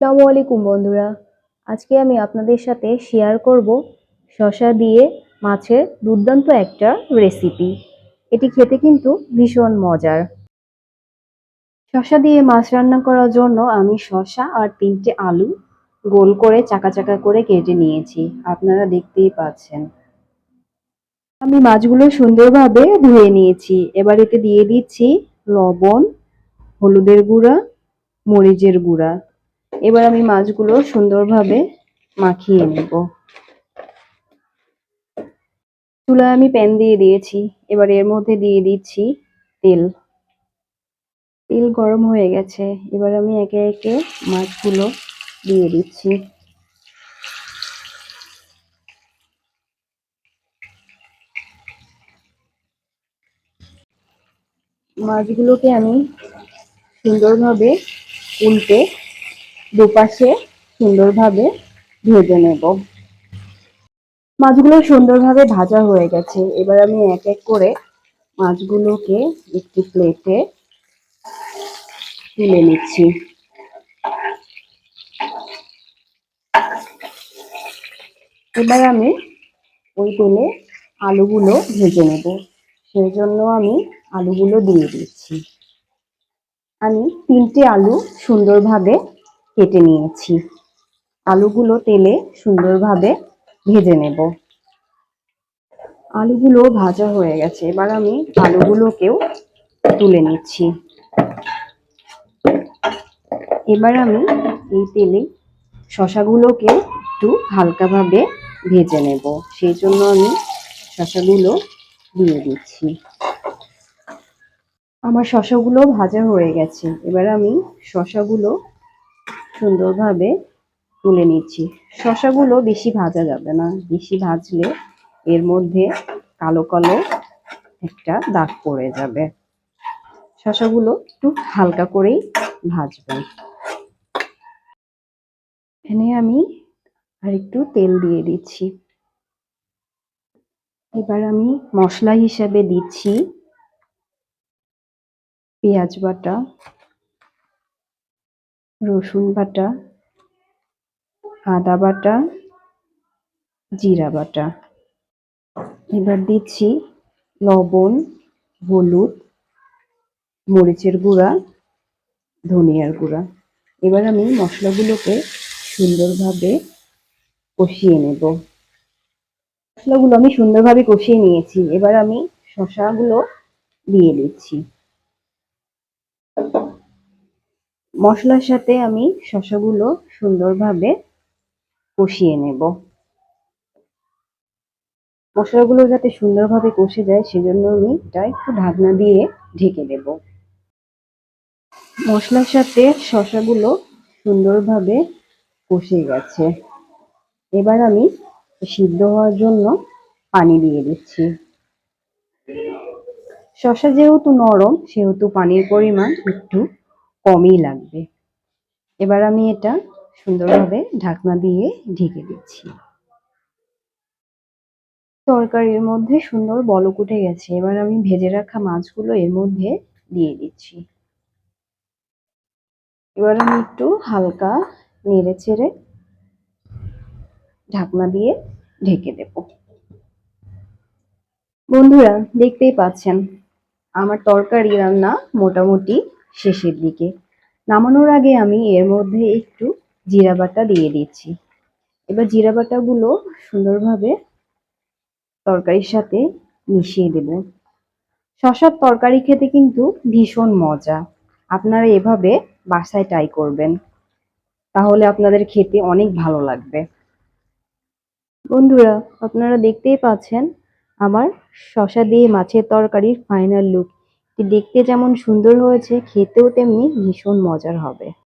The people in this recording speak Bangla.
আসসালামু আলাইকুম, বন্ধুরা। আজকে আমি আপনাদের সাথে শেয়ার করব শসা দিয়ে মাছের দুর্দান্ত একটা রেসিপি এটি খেতে কিন্তু ভীষণ মজার। শসা দিয়ে মাছ রান্না করার জন্য আমি শসা আর তিনটে আলু গোল করে চাকা চাকা করে কেটে নিয়েছি। আপনারা দেখতেই পাচ্ছেন। আমি মাছগুলো সুন্দরভাবে ধুয়ে নিয়েছি। এবার এতে দিয়ে দিচ্ছি লবণ, হলুদের গুঁড়া, মরিচের গুঁড়া। এবার আমি মাছগুলো সুন্দরভাবে মাখিয়ে নেব। চুলায় আমি প্যান দিয়ে দিয়েছি। এবার এর মধ্যে দিয়ে দিচ্ছি তেল। তেল গরম হয়ে গেছে। এবার আমি একে একে মাছগুলো দিয়ে দিচ্ছি। মাছগুলোকে আমি সুন্দরভাবে উল্টে দুপাশে সুন্দরভাবে ভেজে নেব। মাছগুলো সুন্দরভাবে ভাজা হয়ে গেছে। এবার আমি এক এক করে মাছগুলোকে একটি প্লেটে তুলে নিচ্ছি। এবার আমি ওই তেলে আলুগুলো ভেজে নেব। সেই জন্য আমি আলুগুলো দিয়ে দিচ্ছি। আমি তিনটে আলু সুন্দরভাবে কেটে নিয়েছি। আলুগুলো তেলে সুন্দরভাবে ভেজে নেব। আলুগুলো ভাজা হয়ে গেছে। এবার আমি আলুগুলোকেও তুলে নিচ্ছি। এবার আমি এই তেলে শশাগুলোকে একটু হালকাভাবে ভেজে নেব। সেই জন্য আমি শশাগুলো দিয়ে দিচ্ছি। আমার শশাগুলো ভাজা হয়ে গেছে। এবার আমি শশাগুলো সুন্দরভাবে তুলে নিচ্ছি। শশাগুলো বেশি ভাজা যাবে না। বেশি ভাজলে এর মধ্যে কালো কালো একটা দাগ পড়ে যাবে। শশাগুলো একটু হালকা করেই ভাজবেন এখানে আমি আর একটু তেল দিয়ে দিচ্ছি। এবার আমি মশলা হিসাবে দিচ্ছি। পেঁয়াজ বাটা। রসুন বাটা, আদা বাটা, জিরা বাটা। এবার দিচ্ছি লবণ, হলুদ, মরিচের গুঁড়া, ধনিয়ার গুঁড়া। এবার আমি মশলাগুলোকে সুন্দরভাবে কষিয়ে নেব। মশলাগুলো আমি সুন্দরভাবে কষিয়ে নিয়েছি। এবার আমি শশাগুলো দিয়ে দিচ্ছি। মশলার সাথে আমি শশাগুলো সুন্দরভাবে কষিয়ে নেব। মশলাগুলো যাতে সুন্দরভাবে কষে যায়, সেজন্য আমি এটা একটু ঢাকনা দিয়ে ঢেকে দেব। মশলার সাথে শশাগুলো সুন্দরভাবে কষে গেছে। এবার আমি সিদ্ধ হওয়ার জন্য পানি দিয়ে দিচ্ছি। শশা যেহেতু নরম, সেহেতু পানির পরিমাণ একটু কমই লাগবে। এবার আমি এটা সুন্দরভাবে ঢাকনা দিয়ে ঢেকে দিচ্ছি। তরকারির মধ্যে সুন্দর বলক উঠে গেছে। এবার আমি ভেজে রাখা মাছগুলো এর মধ্যে দিয়ে দিচ্ছি। এবার আমি একটু হালকা নেড়ে চেড়ে ঢাকনা দিয়ে ঢেকে দেব। বন্ধুরা, দেখতেই পাচ্ছেন, আমার তরকারি রান্না মোটামুটি শেষের দিকে। নামানোর আগে আমি এর মধ্যে একটু জিরা বাটা দিয়ে দিচ্ছি। এবার জিরা বাটাগুলো সুন্দরভাবে তরকারির সাথে মিশিয়ে দেব। শশার তরকারি খেতে কিন্তু ভীষণ মজা। আপনারা এভাবে বাসায় ট্রাই করবেন। তাহলে আপনাদের খেতে অনেক ভালো লাগবে। বন্ধুরা, আপনারা দেখতেই পাচ্ছেন আমার শশা দিয়ে মাছের তরকারির ফাইনাল লুক দেখতে যেমন সুন্দর হয়েছে খেতেও তেমনি ভীষণ মজার হবে।